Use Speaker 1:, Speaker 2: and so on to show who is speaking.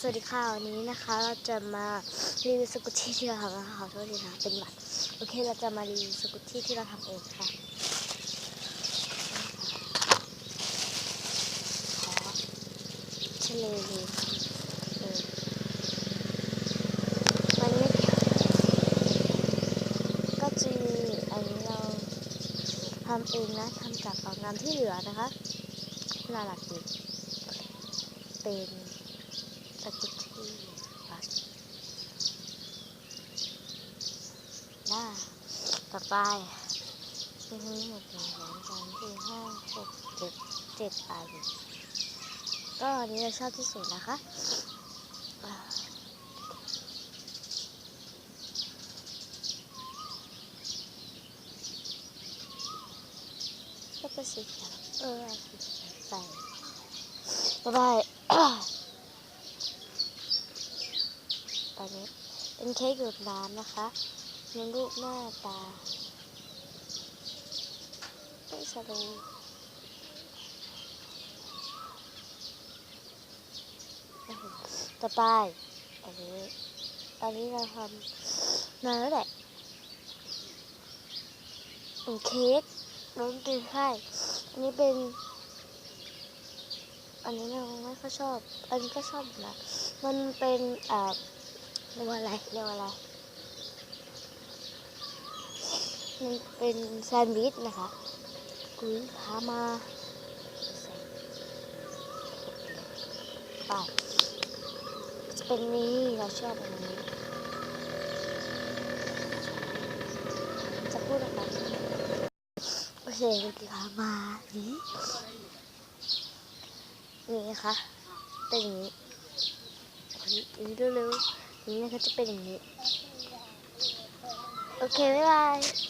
Speaker 1: สวัสดีค่ะวันนี้นะคะ เราจะมารีวิวสกุตตี้ที่เราทำนะคะขอโทษทีนะเป็นหวัดโอเคเราจะมารีวิวสกุตตี้ที่เราทำเองค่ะขอเฉลยเลยมันไม่ก็จะมีอันนี้เราทำเองนะทำจากของน้ำที่เหลือนะคะน่ารักดีเป็นสกุตตี้ค่ะได้ ต่อไปหนึ่งสองสามสี่ห้าหกเจ็ดเจ็ดอันก็อันนี้เราชอบที่สุดนะคะก็เป็นสีเขียวเอออาสีเขียวใส่ต่อไปตอนนี้เป็นเค้กหยดน้ำนะคะ มีรูปหน้าตาไม่สรูต่อไป อันนี้ อันนี้เราทำนานแล้วแหละเค้กน้องกินให้ อันนี้เป็น อันนี้เราไม่ค่อยชอบ อันนี้ก็ชอบนะ มันเป็นอ่าเรียกว่าอะไร เรียกว่าอะไร มันเป็นแซนด์วิชนะคะกุ้ยพามาไปจะเป็นนี้เราชอบอันนี้ จะพูดอะไรโอเคกุ้ยพามานี้นี่นะคะเป็นอย่างนี้เฮ้ยอย่างนี้เร็วๆนี้นะคะจะเป็นอย่างนี้ โอเค บ๊ายบาย